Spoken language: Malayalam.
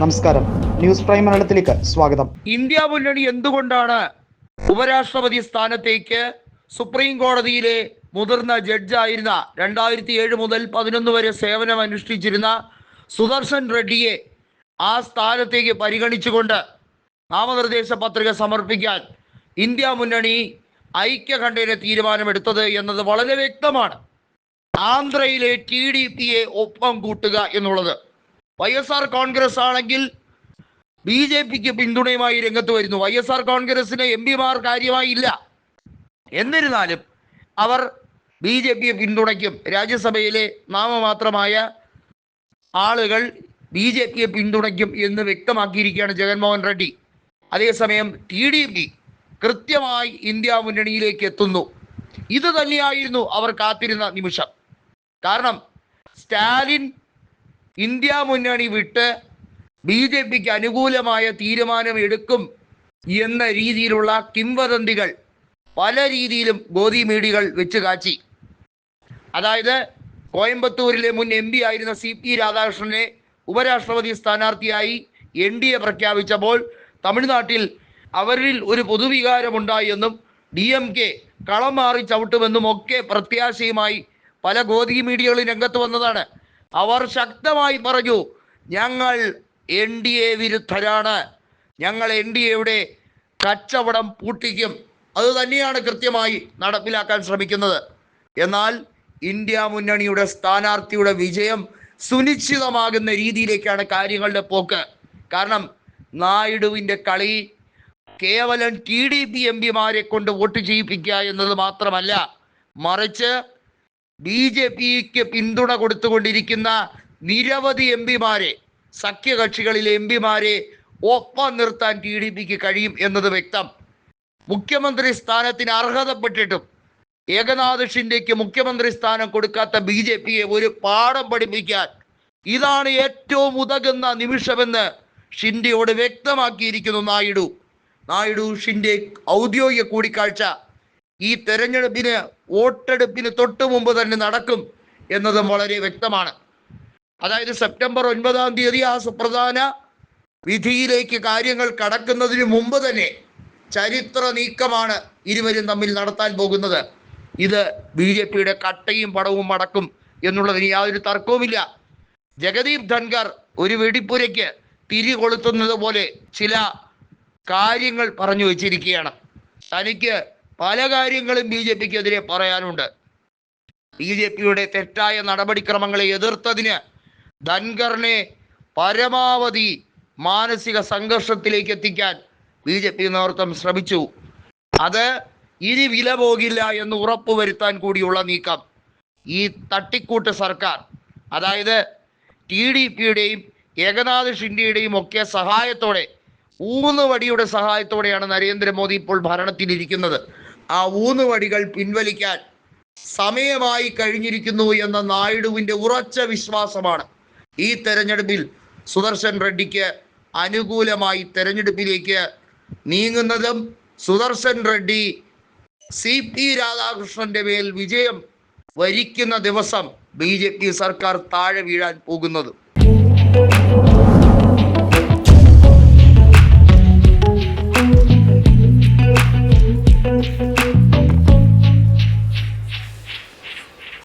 നമസ്കാരം. ന്യൂസ് പ്രൈം മലയാളത്തിലേക്ക് സ്വാഗതം. ഇന്ത്യ മുന്നണി എന്തുകൊണ്ടാണ് ഉപരാഷ്ട്രപതി സ്ഥാനത്തേക്ക് സുപ്രീം കോടതിയിലെ മുതിർന്ന ജഡ്ജായിരുന്ന രണ്ടായിരത്തി ഏഴ് മുതൽ പതിനൊന്ന് വരെ സേവനം അനുഷ്ഠിച്ചിരുന്ന സുദർശൻ റെഡ്ഡിയെ ആ സ്ഥാനത്തേക്ക് പരിഗണിച്ചുകൊണ്ട് നാമനിർദ്ദേശ പത്രിക സമർപ്പിക്കാൻ ഇന്ത്യ മുന്നണി ഐക്യകണ്ഠേന തീരുമാനമെടുത്തത് എന്നത് വളരെ വ്യക്തമാണ്. ആന്ധ്രയിലെ ടി ഡി പിയെ ഒപ്പം കൂട്ടുക എന്നുള്ളത്. വൈ എസ് ആർ കോൺഗ്രസ് ആണെങ്കിൽ ബി ജെ പിക്ക് പിന്തുണയുമായി രംഗത്ത് വരുന്നു. വൈ എസ് ആർ കോൺഗ്രസിന് എം പിമാർ കാര്യമായി ഇല്ല. എന്നിരുന്നാലും അവർ ബി ജെ പിയെ പിന്തുണയ്ക്കും. രാജ്യസഭയിലെ നാമമാത്രമായ ആളുകൾ ബി ജെ പിയെ പിന്തുണയ്ക്കും എന്ന് വ്യക്തമാക്കിയിരിക്കുകയാണ് ജഗൻമോഹൻ റെഡ്ഡി. അതേസമയം ടി ഡി പി കൃത്യമായി ഇന്ത്യ മുന്നണിയിലേക്ക് എത്തുന്നു. ഇത് തന്നെയായിരുന്നു അവർ കാത്തിരുന്ന നിമിഷം. കാരണം സ്റ്റാലിൻ ഇന്ത്യ മുന്നണി വിട്ട് ബി ജെ പിക്ക് അനുകൂലമായ തീരുമാനം എടുക്കും എന്ന രീതിയിലുള്ള കിംവദന്തികൾ പല രീതിയിലും ഗോതി മീഡികൾ വെച്ച് കാച്ചി അതായത് കോയമ്പത്തൂരിലെ മുൻ എം പി ആയിരുന്ന സി പി രാധാകൃഷ്ണനെ ഉപരാഷ്ട്രപതി സ്ഥാനാർത്ഥിയായി എൻ ഡി എ പ്രഖ്യാപിച്ചപ്പോൾ തമിഴ്നാട്ടിൽ അവരിൽ ഒരു പൊതുവികാരമുണ്ടായി എന്നും ഡി എം കെ കളം മാറി ചവിട്ടുമെന്നും ഒക്കെ പ്രത്യാശയുമായി പല ഗോതി മീഡിയകളും രംഗത്ത് വന്നതാണ്. അവർ ശക്തമായി പറഞ്ഞു ഞങ്ങൾ എൻ ഡി എ വിരുദ്ധരാണ്. ഞങ്ങൾ എൻ ഡി എയുടെ കച്ചവടം പൂട്ടിക്കും. അത് തന്നെയാണ് കൃത്യമായി നടപ്പിലാക്കാൻ ശ്രമിക്കുന്നത്. എന്നാൽ ഇന്ത്യ മുന്നണിയുടെ സ്ഥാനാർത്ഥിയുടെ വിജയം സുനിശ്ചിതമാകുന്ന രീതിയിലേക്കാണ് കാര്യങ്ങളുടെ പോക്ക്. കാരണം നായിഡുവിന്റെ കളി കേവലം ടി ഡി പി എം പിമാരെ കൊണ്ട് വോട്ട് ചെയ്യിപ്പിക്കുക എന്നത് മാത്രമല്ല മറിച്ച് ബി ജെ പിക്ക് പിന്തുണ കൊടുത്തുകൊണ്ടിരിക്കുന്ന നിരവധി എം പിമാരെ സഖ്യകക്ഷികളിലെ എം പിമാരെ ഒപ്പം നിർത്താൻ ടി ഡി പിക്ക് കഴിയും എന്നത് വ്യക്തം. മുഖ്യമന്ത്രി സ്ഥാനത്തിന് അർഹതപ്പെട്ടിട്ടും ഏകനാഥ് ഷിൻഡെക്ക് മുഖ്യമന്ത്രി സ്ഥാനം കൊടുക്കാത്ത ബി ജെ പിയെ ഒരു പാഠം പഠിപ്പിക്കാൻ ഇതാണ് ഏറ്റവും ഉതകുന്ന നിമിഷമെന്ന് ഷിൻഡെയോട് വ്യക്തമാക്കിയിരിക്കുന്നു നായിഡു. നായിഡു ഷിൻഡെ ഔദ്യോഗിക കൂടിക്കാഴ്ച. ഈ തെരഞ്ഞെടുപ്പിന് വോട്ടെടുപ്പിന് തൊട്ടു മുമ്പ് തന്നെ നടക്കും എന്നതും വളരെ വ്യക്തമാണ്. അതായത് സെപ്റ്റംബർ ഒൻപതാം തീയതി ആ സുപ്രധാന വിധിയിലേക്ക് കാര്യങ്ങൾ കടക്കുന്നതിന് മുമ്പ് തന്നെ ചരിത്ര നീക്കമാണ് ഇരുവരും തമ്മിൽ നടത്താൻ പോകുന്നത്. ഇത് ബി ജെ പിയുടെ കട്ടയും പടവും അടക്കും എന്നുള്ളതിന് യാതൊരു തർക്കവുമില്ല. ജഗദീപ് ധൻഖർ ഒരു വെടിപ്പുരയ്ക്ക് തിരി കൊളുത്തുന്നത് പോലെ ചില കാര്യങ്ങൾ പറഞ്ഞു വെച്ചിരിക്കുകയാണ്. തനിക്ക് പല കാര്യങ്ങളും ബി ജെ പിക്കെതിരെ പറയാനുണ്ട്. ബി ജെ പിയുടെ തെറ്റായ നടപടിക്രമങ്ങളെ എതിർത്തതിന് ധൻഖറിനെ പരമാവധി മാനസിക സംഘർഷത്തിലേക്ക് എത്തിക്കാൻ ബി ജെ പി നേതൃത്വം ശ്രമിച്ചു. അത് ഇനി വില പോകില്ല എന്ന് ഉറപ്പുവരുത്താൻ കൂടിയുള്ള നീക്കം ഈ തട്ടിക്കൂട്ട് സർക്കാർ അതായത് ടി ഡി പിയുടെയും ഏകനാഥ് ഷിൻഡെയുടെയും ഒക്കെ സഹായത്തോടെ ഊന്നുവടിയുടെ സഹായത്തോടെയാണ് നരേന്ദ്രമോദി ഇപ്പോൾ ഭരണത്തിലിരിക്കുന്നത്. ആ ഊന്നുവടികൾ പിൻവലിക്കാൻ സമയമായി കഴിഞ്ഞിരിക്കുന്നു എന്ന നായിഡുവിന്റെ ഉറച്ച വിശ്വാസമാണ്. ഈ തെരഞ്ഞെടുപ്പിൽ സുദർശൻ റെഡ്ഡിക്ക് അനുകൂലമായി തെരഞ്ഞെടുപ്പിലേക്ക് നീങ്ങുന്നതും സുദർശൻ റെഡ്ഡി സി പി രാധാകൃഷ്ണന്റെ മേൽ വിജയം വരിക്കുന്ന ദിവസം ബി സർക്കാർ താഴെ വീഴാൻ പോകുന്നതും.